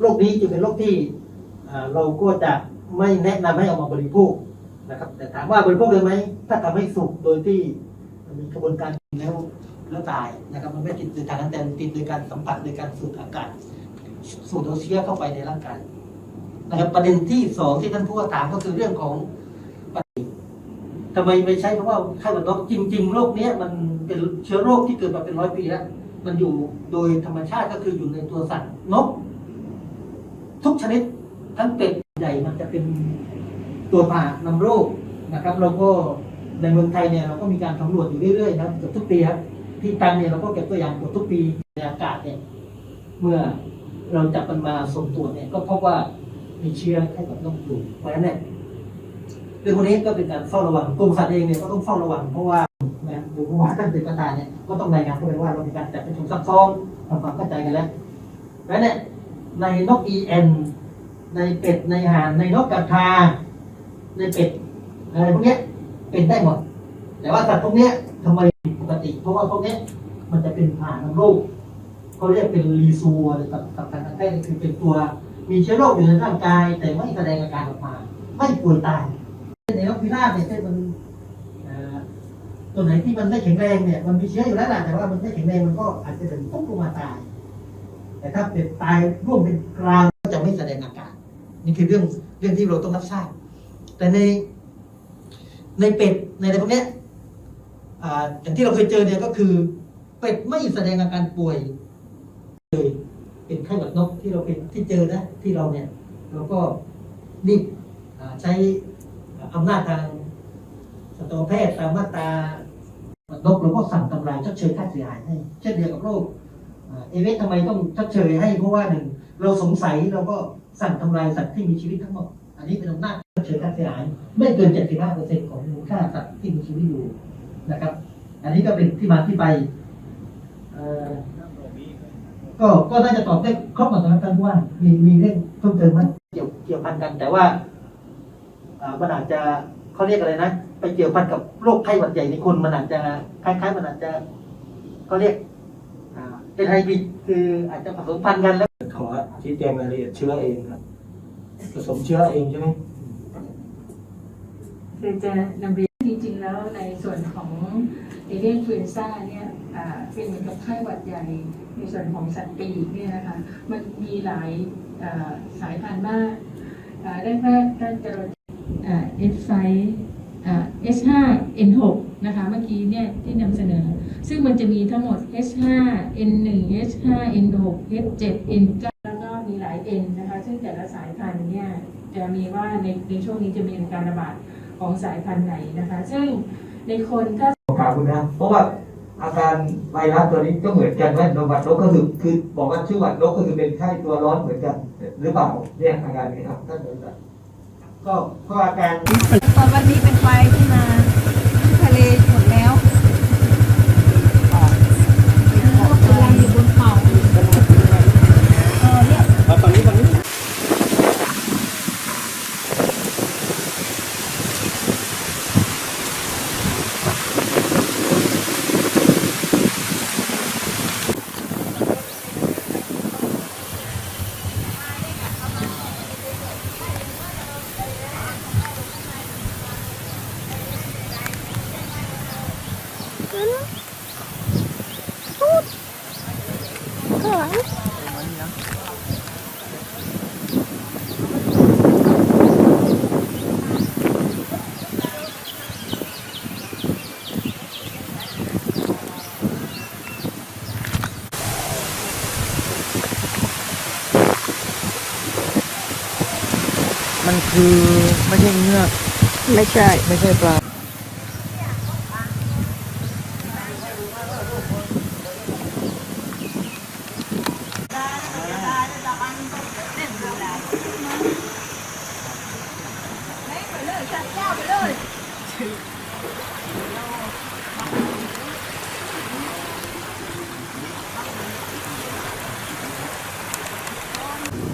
โรคนี้จึงเป็นโรคที่เราก็จะไม่แนะนำให้เอามาบริโภคนะครับแต่ถามว่าบริโภคได้ไหมถ้าทำให้สุกโดยที่มีกระบวนการกินแล้วแล้วตายนะครับมันไม่ติดโดยทางนั้นแต่มันติดโดยการสัมผัสโดยการสูดอากาศสูดเอาเชื้อเข้าไปในร่างกายนะครับประเด็นที่สองที่ท่านผู้ว่าถามก็คือเรื่องของทำไมไม่ใช้คำว่าไข้หวัดนกจริง ๆ โรคนี้มันเป็นเชื้อโรคที่เกิดมาเป็นร้อยปีแล้ว มันอยู่โดยธรรมชาติก็คืออยู่ในตัวสัตว์นก ทุกชนิดทั้งเป็ดใหญ่มันจะเป็นตัวผ่านำโรคนะครับ เราก็ในเมืองไทยเนี่ยเราก็มีการสำรวจอยู่เรื่อยๆนะครับเกือบทุกปีครับที่ตังเนี่ยเราก็เก็บตัวอย่างเกือบทุกปีในอากาศเนี่ยเมื่อเราจับมันมาส่งตรวจเนี่ยก็พบว่ามีเชื้อไข้หวัดนกอยู่ เพราะฉะนั้นเนี่ยเรื่องพวกนี้ก็เป็นการเฝ้าระวังกรมสัตว์เองเนี่ยก็ต้องเฝ้าระวังเพราะว่านะหรือว่าท่านเป็นประธานเนี่ยก็ต้องรายงานเข้าไปว่าเรามีการจัดประชุมซักซ้อมทำความเข้าใจกันแล้วเพราะฉะนั้นเนี่ย ในนก EN ในเป็ดในห่านในนกกระทา ในเป็ดอะไรพวกเนี้ยเป็นได้หมด แต่ว่าสัตว์พวกเนี้ยทำไมปกติ เพราะว่าพวกเนี้ยมันจะเป็นผ่านำโรคเขาเรียกเป็นรีซูหรือกับกับทางการแพทย์คือเป็นตัว มีเชื้อโรคอยู่ในร่างกาย แต่ไม่แสดงอาการออกมา ไม่ป่วยตายในนกพิราบเนี่ยเช่นมันตัวไหนที่มันไม่แข็งแรงเนี่ยมันมีเชื้ออยู่แล้วแหละแต่ว่ามันไม่แข็งแรงมันก็อาจจะเป็นปุ๊บลงมาตาย แต่ถ้าเป็นตายร่วมเป็นกลางก็จะไม่แสดงอาการ นี่คือเรื่องเรื่องที่เราต้องรับทราบ แต่ในในเป็ดในอะไรพวกนี้อ่าอย่างที่เราเคยเจอเนี่ยก็คือ เป็ดไม่แสดงอาการป่วยเลยเป็นไข้หวัดนกที่เราเป็นที่เจอนะที่เราเนี่ยเราก็รีบอ่ใช้อำนาจทางสัตวแพทย์ตามมาตราหวัดนกเราก็สั่งทำลายชดเชยค่าเสียหายให้เช่นเดียวกับโรค เอเวสทำไมต้องชดเชยให้เพราะว่าหนึ่งเราสงสัยเราก็สั่งทำลายสัตว์ที่มีชีวิตทั้งหมด อันนี้เป็นอำนาจชดเชยค่าเสียหายไม่เกิน 75%ของมูลค่าสัตว์ที่มีชีวิตอยู่นะครับ อันนี้ก็เป็นที่มาที่ไปก็ก็น่าจะตอบได้ครบหมดนะครับท่านผู้ว่ามีมีเรื่องเพิ่มเติมไหมเกี่ยวเกี่ยวพันกัน แต่ว่าอ่ามันอาจจะเขาเรียกอะไรนะ ไปเกี่ยวพันกับโรคไข้หวัดใหญ่ในคนมันอาจจะคล้ายๆมันอาจจะเขาเรียก เป็นไฮบริดคืออาจจะผสมพันธุ์กันแล้ว ขอชี้แจงรายละเอียดเชื้อเองครับผสมเชื้อเองใช่ไหมคือจะนำเรียนจริงๆแล้วในส่วนของเอเดนฟลูเอนซ่าเนี่ยเป็นเหมือนกับไข้หวัดใหญ่ในส่วนของสัตว์ปีกเนี่ยนะคะมันมีหลายสายพันธุ์มากแรกๆท่านจะเอฟไซ H5 N6 นะคะเมื่อกี้เนี่ยที่นำเสนอ ซึ่งมันจะมีทั้งหมด H5 N1 H5 N6 H7 N9 แล้วก็มีหลาย N นะคะ ซึ่งแต่ละสายพันธุ์เนี่ยจะมีว่าในในช่วงนี้จะมีการระบาดของสายพันธุ์ไหนนะคะ ซึ่งในคนถ้าขอบคุณนะเพราะว่าอาการไวรัสตัวนี้ก็เหมือนกันว่าลมหวัดนกก็คือคือบอกว่าชื่อวัดนกก็คือเป็นไข้ตัวร้อนเหมือนกัน หรือเปล่าเนี่ยอาการนี้ครับท่านผู้ชม ก็ก็อาการตอนวันนี้เป็นไฟที่ไหมะเลหมดแล้วกำลังอยู่บนเขาเออเนี่ย ตอนนี้ตอนนี้ มันคือไม่ใช่เงือกไม่ใช่ ไม่ใช่ปลา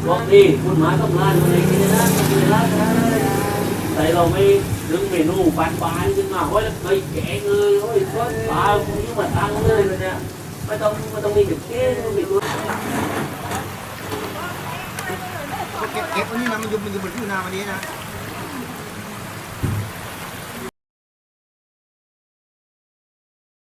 บอกดิคุณหมาต้องงานอะไรกินนะกินนะแต่เราไม่ดึงเมนูปานปานขึ้นมาโอ้ยแล้วเคยแกงเลยโอ้ยปลาคุณยิ่งมาตั้งเลยเนี่ยไม่ต้องไม่ต้องมีเก็บเก้ไม่ต้องวันนี้นะมันยุบมันยุบมันพื้นนาวันนี้นะ